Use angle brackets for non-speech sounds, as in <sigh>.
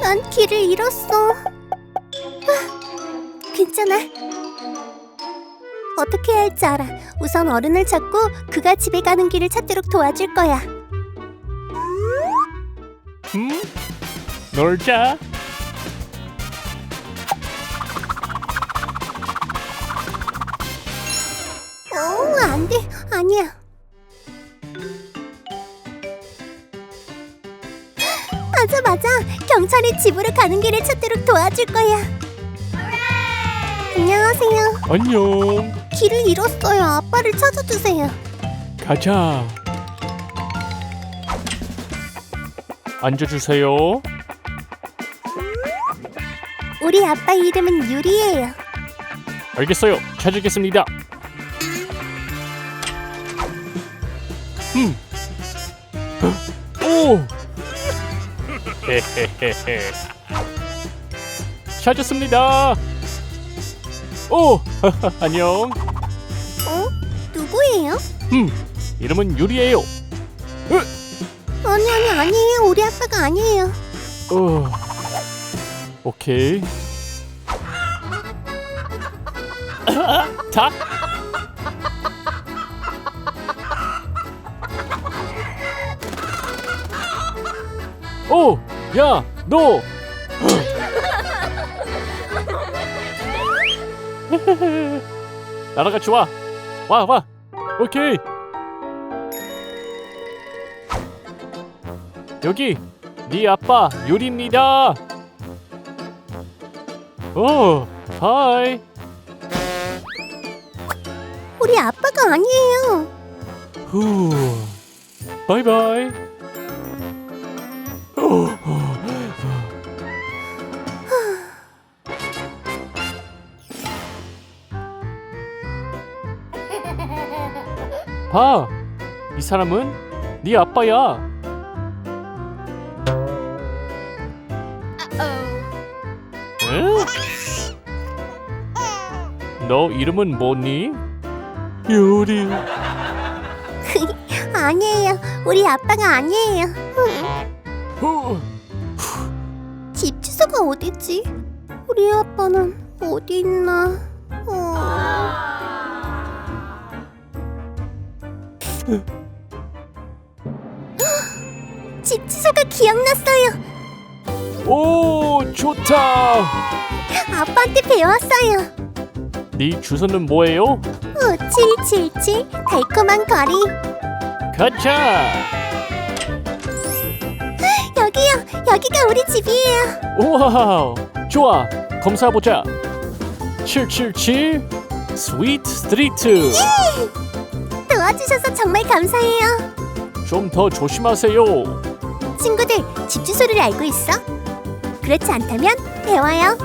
난 길을 잃었어. 아, 괜찮아. 어떻게 해야 할지 알아. 우선 어른을 찾고 그가 집에 가는 길을 찾도록 도와줄 거야. 음? 놀자. 어, 안 돼. 아니야. 맞아, 맞아. 경찰이 집으로 가는 길을 찾도록 도와줄 거야. 안녕하세요. 안녕. 길을 잃었어요. 아빠를 찾아주세요. 가자. 앉아주세요. 우리 아빠 이름은 유리예요. 알겠어요. 찾으겠습니다. 음. 오. 헤헤헤헤. 찾았습니다. 오. <laughs> 안녕. 어? 누구예요? 음. 이름은 유리예요. 아니, 아니, 아니에요. 우리 아빠가 아니에요. 어. 오케이. 닭. 오, 야, 너. 나랑 같이 와. 와, 와. 오케이. 여기 네 아빠 유리입니다. 오, 하이. 우리 아빠가 아니에요. 후. 바이바이. 오, 봐. 이 사람은 네 아빠야. 응? 너 이름은 뭐니? 유리. <laughs> 아니에요. 우리 아빠가 아니에요. 후. 집 주소가 어디지? 우리 아빠는 어디 있나? 어... 집 주소가 기억났어요. 오, 좋다. 아빠한테 배웠어요. 네 주소는 뭐예요? 어, 777 달콤한 거리. 가자. 여기요. 여기가 우리 집이에요. 와우. 좋아. 검사해 보자. 777 스위트 스트리트. 도와주셔서 정말 감사해요. 좀 더 조심하세요. 친구들, 집 주소를 알고 있어? 그렇지 않다면 배워요.